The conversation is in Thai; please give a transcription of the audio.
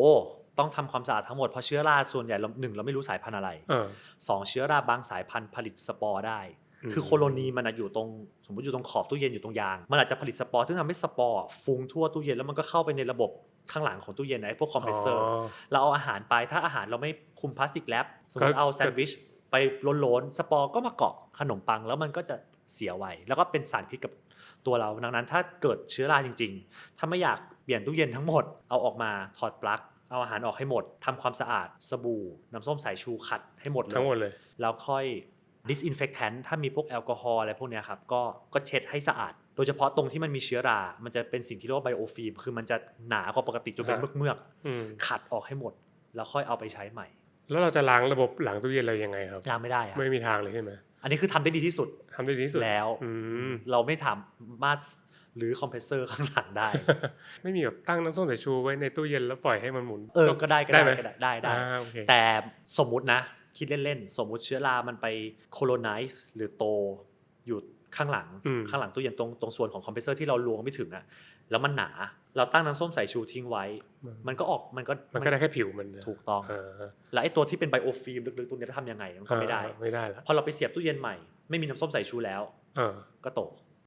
อ้ต้องทำความสะอาดทั้งหมด เพราะเชื้อราส่วนใหญ่เราหนึ่งเราไม่รู้สายพันธุ์อะไรเออสองเชื้อราบางสายพันธุ์ผลิตสปอร์ได้อืมคือโคโลนีมันอะอยู่ตรงสมมติอยู่ตรงขอบตู้เย็นอยู่ตรงยาง มันอาจจะผลิตสปอร์ซึ่งทำให้สปอร์ฟุ้งทั่วตู้เย็นแล้วมันก็เข้าไปในระบบข้างหลังของตู้เย็นไอ้พวกคอมเพรสเซอร์ เราเอาอาหารไปถ้าอาหารเราไม่คุมพลาสติกแรปสมมติก็เอาแซนด์วิช ไปโล้นๆ สปอร์ก็มาเกาะขนมปังแล้วมันก็จะเสียไวแล้วก็เป็นสารพิษกับตัวเรา ดังนั้นถ้าเกิดเชื้อราจริง ๆ ถ้าไม่อยากเปลี่ยนตู้เย็นทั้งหมด เอาออกมาถอดปลั๊ก เอาอาหารออกให้หมดทำความสะอาด สบู่ น้ำส้มสายชูขัดให้หมดเลย ทั้งหมดเลย แล้วค่อย disinfectant ถ้ามีพวกแอลกอฮอล์อะไรพวกเนี้ยครับ ก็ก็เช็ดให้สะอาด โดยเฉพาะตรงที่มันมีเชื้อรา มันจะเป็นสิ่งที่เรียกว่าไบโอฟิล์ม คือมันจะหนากว่าปกติจนเป็นฮะเมือกอืมๆขัดออกให้หมด แล้วค่อยเอาไปใช้ใหม่ แล้วเราจะล้างระบบหลังตู้เย็นเรายังไงครับล้างไม่ได้อะไม่มีทางเลยใช่ไหมอันนี้คือทำได้ดีที่สุดทำได้ดีที่สุดแล้วอืมเราไม่สามารถหรือคอมเพรสเซอร์ข้างหลังได้ ไม่มีแบบตั้งน้ำส้มสายชูไว้ในตู้เย็นแล้วปล่อยให้มันหมุน เออ ก็ได้ก็ได้ได้ไหมก็ได้ได้ได้อ่าโอเคแต่สมมุตินะ คิดเล่นๆ สมมุติเชื้อรามันไปโคโลไนซ์หรือโตอยู่ ข้างหลังอืมข้างหลังตู้เย็นตรงตรงส่วนของคอมเพรสเซอร์ที่เราลวงไม่ถึงอะแล้วมันหนา เราตั้งน้ำส้มสายชูทิ้งไว้ มันก็ออกมันก็มันก็ได้แค่ผิวมันนะถูกต้องเออแล้วไอ้ตัวที่เป็นไบโอฟิล์มลึกๆตัวเนี้ยจะทำยังไงมันก็ไม่ได้เออไม่ได้แล้วพอเราไปเสียบตู้เย็นใหม่ไม่มีน้ำส้มสายชูแล้วเออก็โต